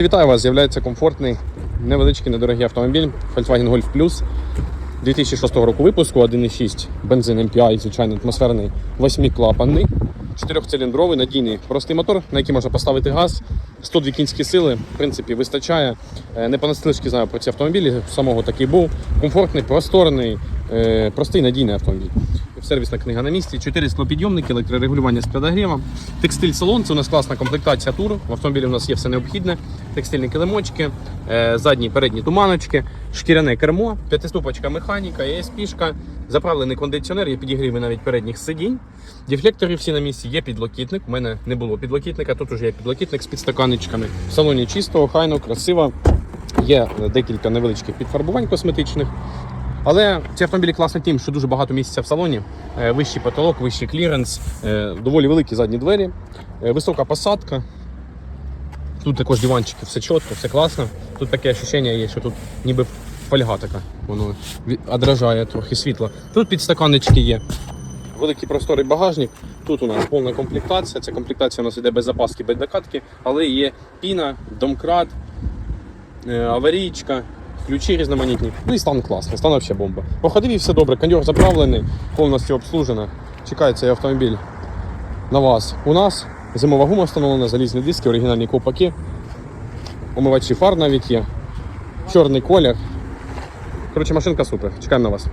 Вітаю вас! З'являється комфортний, невеличкий, недорогий автомобіль Volkswagen Golf Plus 2006 року випуску, 1.6 бензин MPI, звичайно, атмосферний, восьмиклапанний, чотирьохциліндровий, надійний, простий мотор, на який можна поставити газ, 102 кінські сили, в принципі, вистачає. Е, Не понаслишки знаю про ці автомобілі, самого такий був. Комфортний, просторний, е, простий, надійний автомобіль. Сервісна книга на місці, 4 склопідйомники, електрорегулювання з підогрівом, текстиль салон, це у нас класна комплектація тур. В автомобілі у нас є все необхідне. Текстильні килимочки, е, задні передні туманочки, шкіряне кермо, п'ятиступочка механіка, ESP-шка, заправлений кондиціонер, є підігріви навіть передніх сидінь. Дефлектори всі на місці, є підлокітник. У мене не було підлокітника, тут уже є підлокітник з підстаканничками. В салоні чисто, охайно, красиво. Є е, декілька невеличких підфарбувань косметичних. Але ці автомобілі класні тим, що дуже багато місця в салоні, е, вищий потолок, вищий кліренс, е, доволі великі задні двері, е, висока посадка. Тут також диванчики, все чітко, все класно. Тут таке відчуття є, що тут ніби фольга така, воно відражає трохи світла. Тут підстаканнички є. Великий просторий багажник. Тут у нас повна комплектація. Ця комплектація у нас йде без запаски, без докатки, але є піна, домкрат, аварійка, ключі різноманітні. Ну і стан класний, стан взагалі бомба. Походив і все добре, кондьор заправлений, повністю обслужено. Чекає цей автомобіль на вас. У нас зимова гума встановлена, залізні диски, оригінальні ковпаки, омивачі фар навіть є, чорний колір. Коротше, машинка супер. Чекаємо на вас.